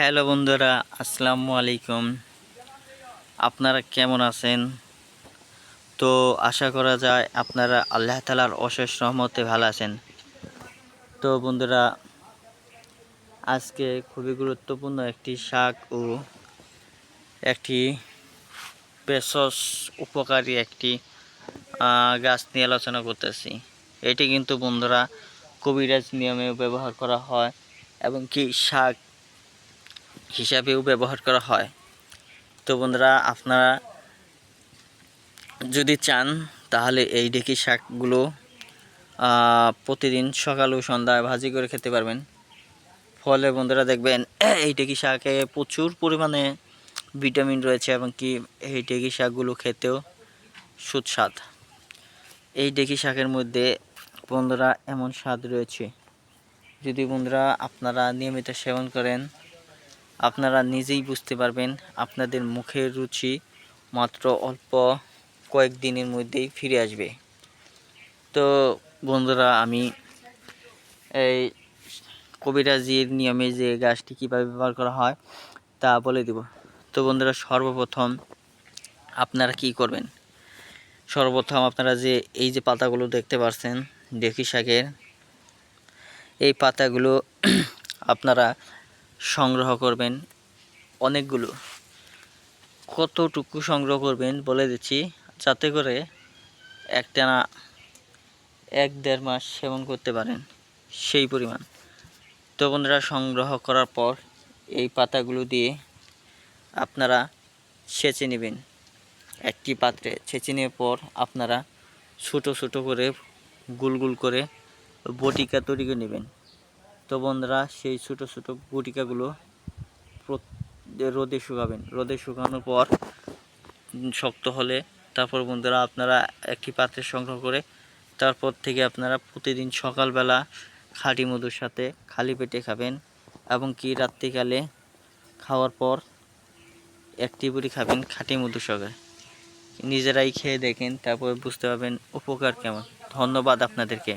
Hello বন্ধুরা, আসসালামু আলাইকুম। আপনারা কেমন আছেন? তো আশা করা যায় আপনারা আল্লাহ তালার অশেষ রহমতে ভালো আছেন। তো বন্ধুরা, আজকে খুবই গুরুত্বপূর্ণ একটি শাক ও একটি পেশস উপকারী একটি গাছ নিয়ে আলোচনা করতেছি। এটি কিন্তু বন্ধুরা কবিরাজ নিয়মে ব্যবহার করা হয় এবং কি শাক হিসাবেও ব্যবহার করা হয়। তো বন্ধুরা, আপনারা যদি চান, তাহলে এই ডেকি শাকগুলো প্রতিদিন সকাল ও সন্ধ্যায় ভাজি করে খেতে পারবেন। ফলে বন্ধুরা দেখবেন, এই ডেকি শাকে প্রচুর পরিমাণে ভিটামিন রয়েছে এবং কি এই ডেকি শাকগুলো খেতেও সুস্বাদ। এই ডেকি শাকের মধ্যে বন্ধুরা এমন স্বাদ রয়েছে। যদি বন্ধুরা আপনারা নিয়মিত সেবন করেন আপনারা নিজেই বুঝতে পারবেন আপনাদের মুখের রুচি মাত্র অল্প কয়েকদিনের মধ্যেই ফিরে আসবে। তো বন্ধুরা, আমি এই কবিরাজির নিয়মে যে গাছটি কীভাবে ব্যবহার করা হয় তা বলে দেব। তো বন্ধুরা, সর্বপ্রথম আপনারা কি করবেন? সর্বপ্রথম আপনারা যে এই যে পাতাগুলো দেখতে পাচ্ছেন ডেকি শাকের, এই পাতাগুলো আপনারা সংগ্রহ করবেন, অনেকগুলো। কতটুকু সংগ্রহ করবেন বলে দিচ্ছি, যাতে করে একটানা এক দেড় মাস সেবন করতে পারেন সেই পরিমাণ। তো বন্ধুরা, সংগ্রহ করার পর এই পাতাগুলো দিয়ে আপনারা সেচে নেবেন। একটি পাত্রে ছেঁচে নেওয়ার পর আপনারা ছোটো ছোটো করে গুল গুল করে বটিকা তৈরি করে নেবেন। তো বন্ধুরা, সেই ছোটো ছোটো গুটিকাগুলো রোদে শুকাবেন। রোদে শুকানোর পর শক্ত হলে তারপর বন্ধুরা আপনারা একটি পাত্রে সংগ্রহ করে তারপর থেকে আপনারা প্রতিদিন সকালবেলা খাঁটি মধুর সাথে খালি পেটে খাবেন এবং কি রাত্রিকালে খাওয়ার পর একটি বুড়ি খাবেন খাঁটি মধুর সঙ্গে। নিজেরাই খেয়ে দেখেন, তারপর বুঝতে পারবেন উপকার কেমন। ধন্যবাদ আপনাদেরকে।